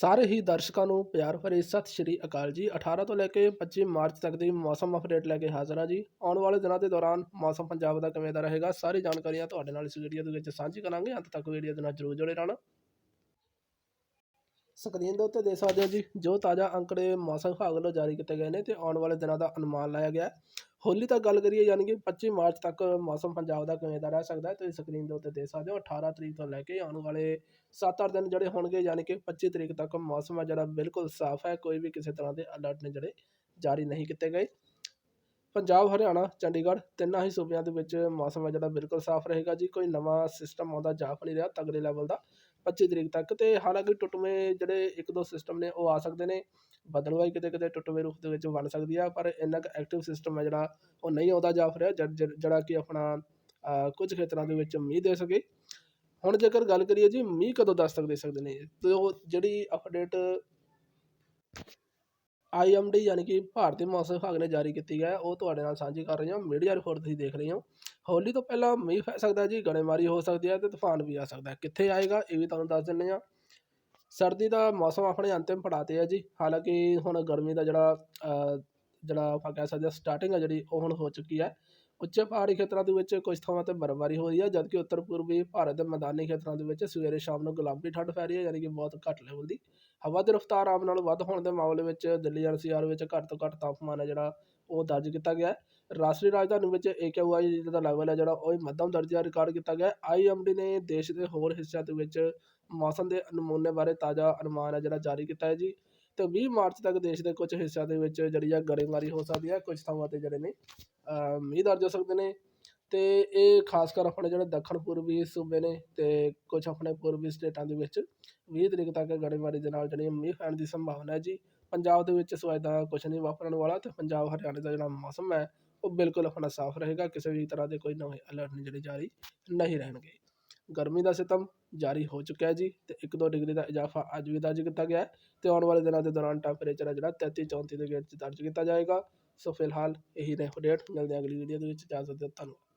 ਸਾਰੇ ਹੀ ਦਰਸ਼ਕਾਂ ਨੂੰ ਪਿਆਰ ਭਰੀ ਸਤਿ ਸ਼੍ਰੀ ਅਕਾਲ ਜੀ। 18 ਤੋਂ ਲੈ ਕੇ 25 ਮਾਰਚ ਤੱਕ ਦੀ ਮੌਸਮ ਅਪਡੇਟ ਲੈ ਕੇ ਹਾਜ਼ਰ ਹਾਂ ਜੀ। ਆਉਣ ਵਾਲੇ ਦਿਨਾਂ ਦੇ ਦੌਰਾਨ ਮੌਸਮ ਪੰਜਾਬ ਦਾ ਕਿਵੇਂ ਦਾ ਰਹੇਗਾ, ਸਾਰੀ ਜਾਣਕਾਰੀਆਂ ਤੁਹਾਡੇ ਨਾਲ ਇਸ ਵੀਡੀਓ ਦੇ ਵਿੱਚ ਸਾਂਝੀ ਕਰਾਂਗੇ। ਅੰਤ ਤੱਕ ਵੀਡੀਓ ਦੇ ਨਾਲ ਜਰੂਰ ਜੁੜੇ ਰਹਿਣਾ। ਸਕਰੀਨ ਦੇ ਉੱਤੇ ਦੇਖ ਸਕਦੇ ਹੋ ਜੀ, ਜੋ ਤਾਜ਼ਾ ਅੰਕੜੇ ਮੌਸਮ ਵਿਭਾਗ ਵੱਲੋਂ ਜਾਰੀ ਕੀਤੇ ਗਏ ਨੇ ਤੇ ਆਉਣ ਵਾਲੇ ਦਿਨਾਂ ਦਾ ਅਨੁਮਾਨ ਲਾਇਆ ਗਿਆ ਹੋਲੀ ਤੱਕ ਗੱਲ ਕਰੀਏ ਯਾਨੀ ਕਿ 25 ਮਾਰਚ ਤੱਕ ਮੌਸਮ ਪੰਜਾਬ ਦਾ ਕਿਵੇਂ ਦਾ ਰਹਿ ਸਕਦਾ ਹੈ, ਤੁਸੀਂ ਸਕਰੀਨ ਦੇ ਉੱਤੇ ਦੇਖ ਸਕਦੇ ਹੋ 18 ਤਰੀਕ ਤੋਂ ਲੈ ਕੇ ਆਉਣ ਵਾਲੇ 7-8 ਦਿਨ ਜਿਹੜੇ ਹੋਣਗੇ, ਯਾਨੀ ਕਿ 25 ਤਰੀਕ ਤੱਕ ਮੌਸਮ ਹੈ ਜਿਹੜਾ ਬਿਲਕੁਲ ਸਾਫ਼ ਹੈ, ਕੋਈ ਵੀ ਕਿਸੇ ਤਰ੍ਹਾਂ ਦੇ ਅਲਰਟ ਨੇ ਜਿਹੜੇ ਜਾਰੀ ਨਹੀਂ ਕੀਤੇ ਗਏ। ਪੰਜਾਬ, ਹਰਿਆਣਾ, ਚੰਡੀਗੜ੍ਹ ਤਿੰਨਾਂ ਹੀ ਸੂਬਿਆਂ ਦੇ ਵਿੱਚ ਮੌਸਮ ਹੈ ਜਿਹੜਾ ਬਿਲਕੁਲ ਸਾਫ਼ ਰਹੇਗਾ ਜੀ, ਕੋਈ ਨਵਾਂ ਸਿਸਟਮ ਆਉਂਦਾ ਜਾਪ ਨਹੀਂ ਰਿਹਾ ਤਗੜੇ ਲੈਵਲ ਦਾ। 25 ਤਰੀਕ ਤੱਕ ਅਤੇ ਹਾਲਾਂਕਿ ਟੁੱਟਵੇਂ ਜਿਹੜੇ ਇੱਕ ਦੋ ਸਿਸਟਮ ਨੇ ਉਹ ਆ ਸਕਦੇ ਨੇ। ਬਦਲਵਾਈ ਕਿਤੇ ਕਿਤੇ ਟੁੱਟਵੇਂ ਰੂਪ ਦੇ ਵਿੱਚ ਬਣ ਸਕਦੀ ਆ, ਪਰ ਇੰਨਾ ਕੁ ਐਕਟਿਵ ਸਿਸਟਮ ਹੈ ਜਿਹੜਾ ਉਹ ਨਹੀਂ ਆਉਂਦਾ ਜਾ ਰਿਹਾ ਜੜ- ਜਿਹੜਾ ਕਿ ਆਪਣਾ ਕੁਝ ਖੇਤਰਾਂ ਦੇ ਵਿੱਚ ਮੀਂਹ ਦੇ ਸਕੇ। ਹੁਣ ਜੇਕਰ ਗੱਲ ਕਰੀਏ ਜੀ, ਮੀਂਹ ਕਦੋਂ ਦਸਤਕ ਦੇ ਸਕਦੇ ਨੇ? ਤੇ ਉਹ ਜਿਹੜੀ ਅਪਡੇਟ ਆਈਐਮਡੀ ਯਾਨੀ ਕਿ ਭਾਰਤੀ ਮੌਸਮ ਵਿਭਾਗ ਨੇ ਜਾਰੀ ਕੀਤੀ ਹੈ। ਉਹ ਤੁਹਾਡੇ ਨਾਲ ਸਾਂਝੀ ਕਰ ਰਹੀ ਹਾਂ ਮੀਡੀਆ ਰਿਪੋਰਟ ਤੁਸੀਂ ਦੇਖ ਰਹੇ ਹੋ ਹੋਲੀ ਤੋਂ ਪਹਿਲਾਂ ਮੀਂਹ ਪੈ ਸਕਦਾ ਜੀ, ਗੜੇਮਾਰੀ ਹੋ ਸਕਦੀ ਹੈ ਤੇ ਤੂਫਾਨ ਵੀ ਆ ਸਕਦਾ ਹੈ। ਕਿੱਥੇ ਆਏਗਾ ਇਹ ਵੀ ਤੁਹਾਨੂੰ ਦੱਸ ਦਿੰਦੇ ਹਾਂ। ਸਰਦੀ ਦਾ ਮੌਸਮ ਆਪਣੇ ਅੰਤਿਮ ਪੜਾਅ 'ਤੇ ਹੈ ਜੀ। ਹਾਲਾਂਕਿ ਹੁਣ ਗਰਮੀ ਦਾ ਜਿਹੜਾ ਜਿਹੜਾ ਆਪਾਂ ਕਹਿ ਸਕਦੇ ਹਾਂ ਸਟਾਰਟਿੰਗ ਹੈ ਜਿਹੜੀ, ਉਹ ਹੁਣ ਹੋ ਚੁੱਕੀ ਹੈ। ਉੱਚੇ ਪਹਾੜੀ ਖੇਤਰਾਂ ਦੇ ਵਿੱਚ ਕੁਝ ਥਾਵਾਂ ਤੇ ਬਰਫ਼ਬਾਰੀ ਹੋ ਰਹੀ ਹੈ, ਜਦਕਿ ਉੱਤਰ ਪੂਰਬੀ ਭਾਰਤ ਦੇ ਮੈਦਾਨੀ ਖੇਤਰਾਂ ਦੇ ਵਿੱਚ ਸਵੇਰੇ ਸ਼ਾਮ ਨੂੰ ਗੁਲਾਬੀ ਠੰਡ ਪੈ ਰਹੀ ਹੈ, ਯਾਨੀ ਕਿ ਬਹੁਤ ਘੱਟ ਲੈਵਲ ਦੀ। ਹਵਾ ਦੀ ਰਫ਼ਤਾਰ ਆਮ ਨਾਲ ਵੱਧ ਹੋਣ ਦੇ ਮਾਮਲੇ ਵਿੱਚ ਦਿੱਲੀ ਐਨਸੀਆਰ ਵਿੱਚ ਘੱਟ ਤੋਂ ਘੱਟ ਤਾਪਮਾਨ ਹੈ, ਜਿਹੜਾ ਉਹ ਦਰਜ ਕੀਤਾ ਗਿਆ ਰਾਸ਼ਟਰੀ ਰਾਜਧਾਨੀ ਵਿੱਚ ਏਕਿਊਆਈ ਦਾ ਲੈਵਲ ਹੈ ਜਿਹੜਾ ਉਹ ਵੀ ਮੱਧਮ ਦਰਜੇ ਦਾ ਰਿਕਾਰਡ ਕੀਤਾ ਗਿਆ ਆਈਐਮਡੀ ਨੇ ਦੇਸ਼ ਦੇ ਹੋਰ ਹਿੱਸਿਆਂ ਦੇ ਵਿੱਚ ਮੌਸਮ ਦੇ ਨਮੂਨੇ ਬਾਰੇ ਤਾਜ਼ਾ ਅਨੁਮਾਨ ਹੈ, ਜਿਹੜਾ ਜਾਰੀ ਕੀਤਾ ਹੈ ਜੀ। ਤੇ 20 ਮਾਰਚ ਤੱਕ ਦੇਸ਼ ਦੇ ਕੁਝ ਹਿੱਸਿਆਂ ਦੇ ਵਿੱਚ ਜਿਹੜੀ ਆ ਗੜੇਮਾਰੀ ਹੋ ਸਕਦੀ ਹੈ ਕੁਝ ਥਾਵਾਂ ਤੇ ਜਿਹੜੇ ਨੇ ਮੀਂਹ ਦਰਜ ਹੋ ਸਕਦੇ ਨੇ। ਤੇ ਇਹ ਖਾਸ ਕਰ ਆਪਣੇ ਜਿਹੜੇ ਦੱਖਣ ਪੂਰਬੀ ਸੂਬੇ ਨੇ ਤੇ ਕੁਝ ਆਪਣੇ ਪੂਰਬੀ ਸਟੇਟਾਂ ਦੇ ਵਿੱਚ 20 ਤਰੀਕ ਤੱਕ ਗੜੇਮਾਰੀ ਦੇ ਨਾਲ ਜਿਹੜੀ ਮੀਂਹ ਪੈਣ ਦੀ ਸੰਭਾਵਨਾ ਹੈ ਜੀ। ਪੰਜਾਬ ਦੇ ਵਿੱਚ ਸਵਾਇ ਦਾ ਕੁਝ ਨਹੀਂ ਵਾਪਰਨ ਵਾਲਾ ਤੇ ਪੰਜਾਬ ਹਰਿਆਣਾ ਦਾ ਜਿਹੜਾ ਮੌਸਮ ਹੈ, ਉਹ ਬਿਲਕੁਲ ਆਪਣਾ ਸਾਫ਼ ਰਹੇਗਾ, ਕਿਸੇ ਵੀ ਤਰ੍ਹਾਂ ਦੇ ਕੋਈ ਨਵੇਂ ਅਲਰਟ ਨਹੀਂ ਜਿਹੜੇ ਜਾਰੀ ਨਹੀਂ ਰਹਿਣਗੇ। ਗਰਮੀ ਦਾ ਸਿਤਮ ਜਾਰੀ ਹੋ ਚੁੱਕਿਆ ਜੀ ਤੇ 1-2 ਡਿਗਰੀ ਦਾ ਇਜ਼ਾਫਾ ਅੱਜ ਵੀ ਦਰਜ ਕੀਤਾ ਗਿਆ ਹੈ ਤੇ ਆਉਣ ਵਾਲੇ ਦਿਨਾਂ ਦੇ ਦੌਰਾਨ ਟੈਂਪਰੇਚਰ ਹੈ ਜਿਹੜਾ 33-34 ਦੇ ਗੇੜ 'ਚ ਦਰਜ ਕੀਤਾ ਜਾਏਗਾ। ਸੋ ਫਿਲਹਾਲ ਇਹੀ ਨੇ ਅਪਡੇਟ ਮਿਲਦੇ ਹਾਂ ਅਗਲੀ ਵੀਡੀਓ ਦੇ ਵਿੱਚ। ਇਜਾਜ਼ਤ ਦਿਓ, ਧੰਨਵਾਦ।